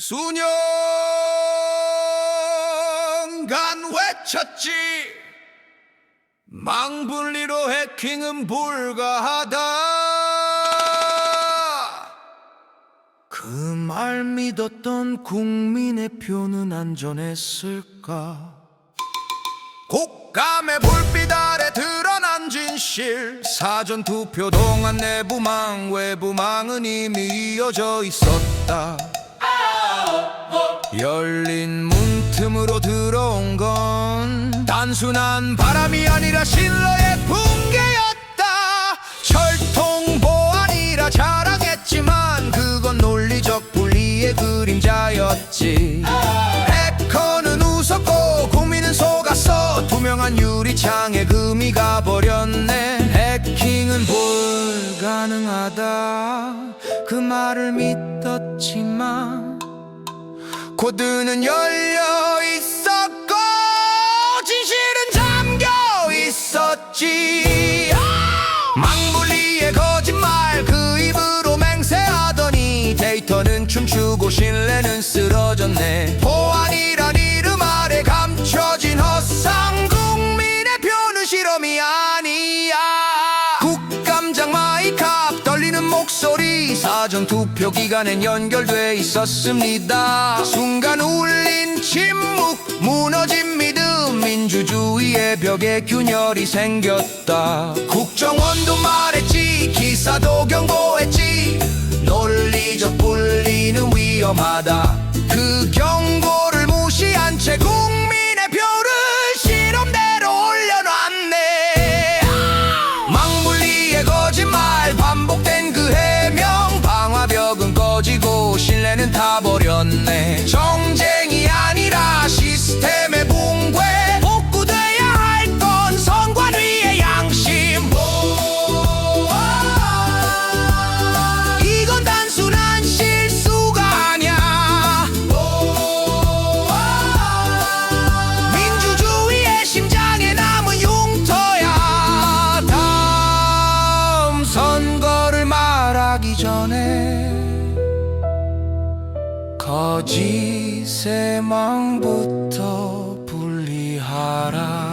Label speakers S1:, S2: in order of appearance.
S1: 수년간 외쳤지. 망분리로 해킹은 불가하다. 그 말 믿었던 국민의 표는 안전했을까? 국감의 불빛 아래 드러난 진실. 사전 투표 동안 내부망 외부망은 이미 이어져 있었다 열린 문틈으로 들어온 건 단순한 바람이 아니라 신뢰의 붕괴였다. 철통 보안이라 자랑했지만 그건 논리적 분리의 그림자였지. 해커는 웃었고 국민은 속았어. 투명한 유리창에 금이 가버렸네. 해킹은 불가능하다. 그 말을 믿었지만 코드는 열려 있었고 진실은 잠겨 있었지. 망불리의 거짓말 그 입으로 맹세하더니 데이터는 춤추고 신뢰는 쓰러졌네. 보안이란 이름 아래 감춰진 헛상 국민의 표는 실험이 아니야 목소리 사전 투표 기간엔 연결돼 있었습니다. 순간 울린 침묵 무너진 믿음 민주주의의 벽에 균열이 생겼다. 국정원도 말했지 기사도 경고했지. 논리적 분리는 위험하다 타버렸네. 정쟁이 아니라 시스템의 붕괴. 복구돼야 할 건 선관 위의 양심. 이건 단순한 실수가 아니야. 민주주의의 심장에 남은 흉터야. 다음 선거를 말하기 전에 거짓의 망부터 분리하라